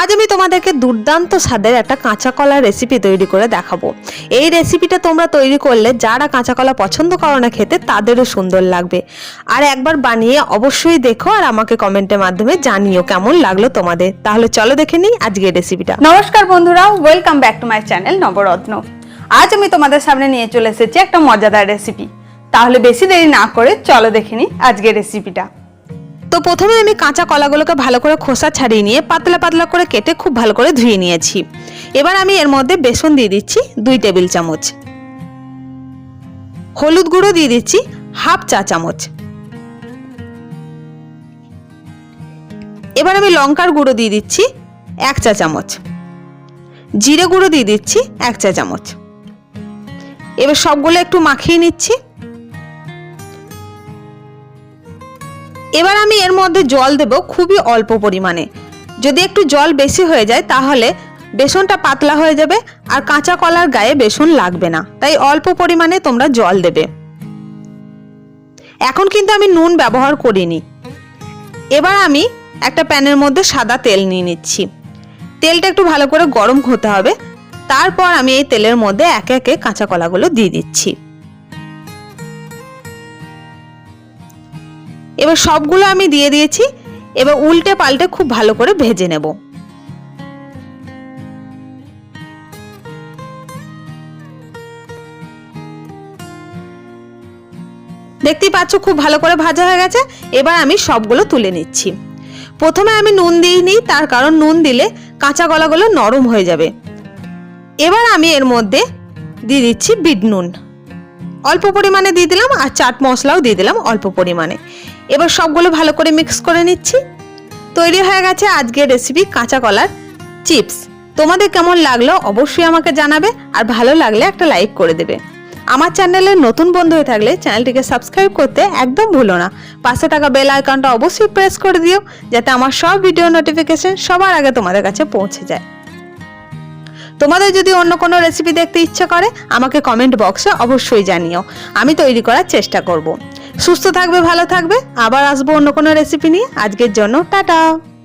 আজ আমি তোমাদেরকে দুর্দান্ত স্বাদের একটা কাঁচা কলার রেসিপি তৈরি করে দেখাবো। এই রেসিপিটা তোমরা তৈরি করলে যারা কাঁচা কলা পছন্দ করো না খেতে, তাদেরও সুন্দর লাগবে। আর একবার বানিয়ে অবশ্যই দেখো আর আমাকে কমেন্টের মাধ্যমে জানিও কেমন লাগল তোমাদের। তাহলে চলো দেখে নিই আজকের রেসিপিটা নমস্কার বন্ধুরা welcome back to my channel Navratna. আজ আমি তোমাদের সামনে নিয়ে চলে এসেছি একটা মজাদার রেসিপি তাহলে বেশি দেরি না করে চলো দেখে নিই আজকের রেসিপিটা তো প্রথমে আমি কাঁচা কলাগুলোকে ভালো করে খোসা ছাড়িয়ে নিয়ে পাতলা পাতলা করে কেটে খুব ভালো করে ধুয়ে নিয়েছি। এবার আমি এর মধ্যে বেসন দিয়ে দিচ্ছি দুই টেবিল চামচ। হলুদ গুঁড়ো দিয়ে দিচ্ছি হাফ চা চামচ। এবার আমি লঙ্কার গুঁড়ো দিয়ে দিচ্ছি এক চা চামচ। জিরে গুঁড়ো দিয়ে দিচ্ছি এক চা চামচ। এবার সবগুলো একটু মাখিয়ে নিচ্ছি। এবার আমি এর মধ্যে জল দেব খুবই অল্প পরিমাণে। যদি একটু জল বেশি হয়ে যায় তাহলে বেসনটা পাতলা হয়ে যাবে আর কাঁচা কলার গায়ে বেসন লাগবে না। তাই অল্প পরিমাণে তোমরা জল দেবে। এখন কিন্তু আমি নুন ব্যবহার করিনি। এবার আমি একটা প্যানের মধ্যে সাদা তেল নিয়ে নিচ্ছি। তেলটা একটু ভালো করে গরম হতে হবে। তারপর আমি এই তেলের মধ্যে একে একে কাঁচা কলাগুলো দিয়ে দিচ্ছি। এবার সবগুলো আমি দিয়ে দিয়েছি। এবার উল্টে পাল্টে খুব ভালো করে ভেজে নেব। দেখতেই পাচ্ছ খুব ভালো করে ভাজা হয়ে গেছে। এবার আমি সবগুলো তুলে নিচ্ছি। প্রথমে আমি নুন দিইনি, তার কারণ নুন দিলে কাঁচা গলাগুলো নরম হয়ে যাবে। এবার আমি এর মধ্যে দিয়ে দিচ্ছি বিট নুন। অল্প পরিমাণে দিয়ে দিলাম আর চাট মশলাও দিয়ে দিলাম অল্প পরিমাণে। এবার সবগুলো ভালো করে মিক্স করে নিচ্ছি। তৈরি হয়ে গেছে আজকের রেসিপি কাঁচা কলার চিপস তোমাদের কেমন লাগল অবশ্যই আমাকে জানাবে আর ভালো লাগলে একটা লাইক করে দেবে। আমার চ্যানেলে নতুন বন্ধু হয়ে থাকলে চ্যানেলটিকে সাবস্ক্রাইব করতে একদম ভুলো না। পাশে টাকা বেল আইকনটা অবশ্যই প্রেস করে দিও, যাতে আমার সব ভিডিও নোটিফিকেশন সবার আগে তোমাদের কাছে পৌঁছে যায়। তোমাদের যদি অন্য কোনো রেসিপি দেখতে ইচ্ছে করে, আমাকে কমেন্ট বক্সে অবশ্যই জানিও। আমি তৈরি করার চেষ্টা করব। সুস্থ থাকবে ভালো থাকবে। আবার আসব অন্য কোনো রেসিপি নিয়ে। আজকের জন্য টাটা।